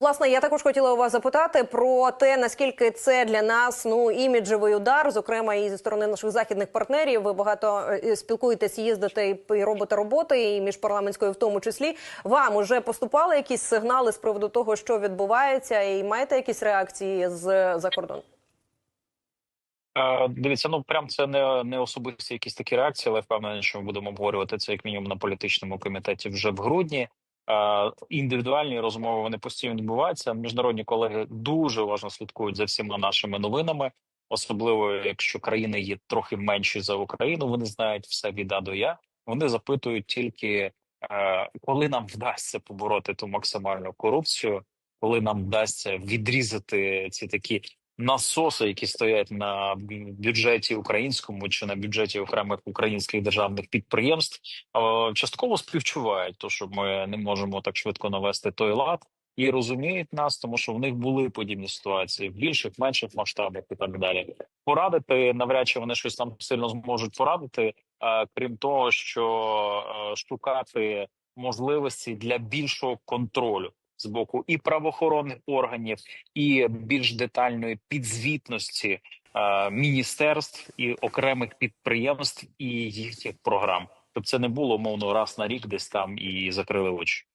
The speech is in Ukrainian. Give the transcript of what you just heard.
Власне, я також хотіла у вас запитати про те, наскільки це для нас ну іміджевий удар, зокрема і зі сторони наших західних партнерів. Ви багато е, спілкуєтесь, їздите і- робите роботи, і міжпарламентської в тому числі. Вам уже поступали якісь сигнали з приводу того, що відбувається, і маєте якісь реакції з за кордону? Е, Дивіться, ну прям це не, не особисті якісь такі реакції, але впевнений, що ми будемо обговорювати це як мінімум на політичному комітеті вже в грудні. Е, Індивідуальні розмови вони постійно відбуваються. Міжнародні колеги дуже уважно слідкують за всіма нашими новинами, особливо якщо країни є трохи менші за Україну. Вони знають все від А до Я. Вони запитують тільки е, коли нам вдасться побороти ту максимальну корупцію, коли нам вдасться відрізати ці такі насоси, які стоять на бюджеті українському чи на бюджеті окремих українських державних підприємств, е, частково співчувають, то що ми не можемо так швидко навести той лад. І розуміють нас, тому що в них були подібні ситуації в більших, менших масштабах і так далі. Порадити навряд чи вони щось там сильно зможуть порадити, е, крім того, що е, шукати можливості для більшого контролю з боку і правоохоронних органів, і більш детальної підзвітності е, міністерств і окремих підприємств і їхніх програм. Щоб це не було мовно раз на рік, десь там і закрили очі.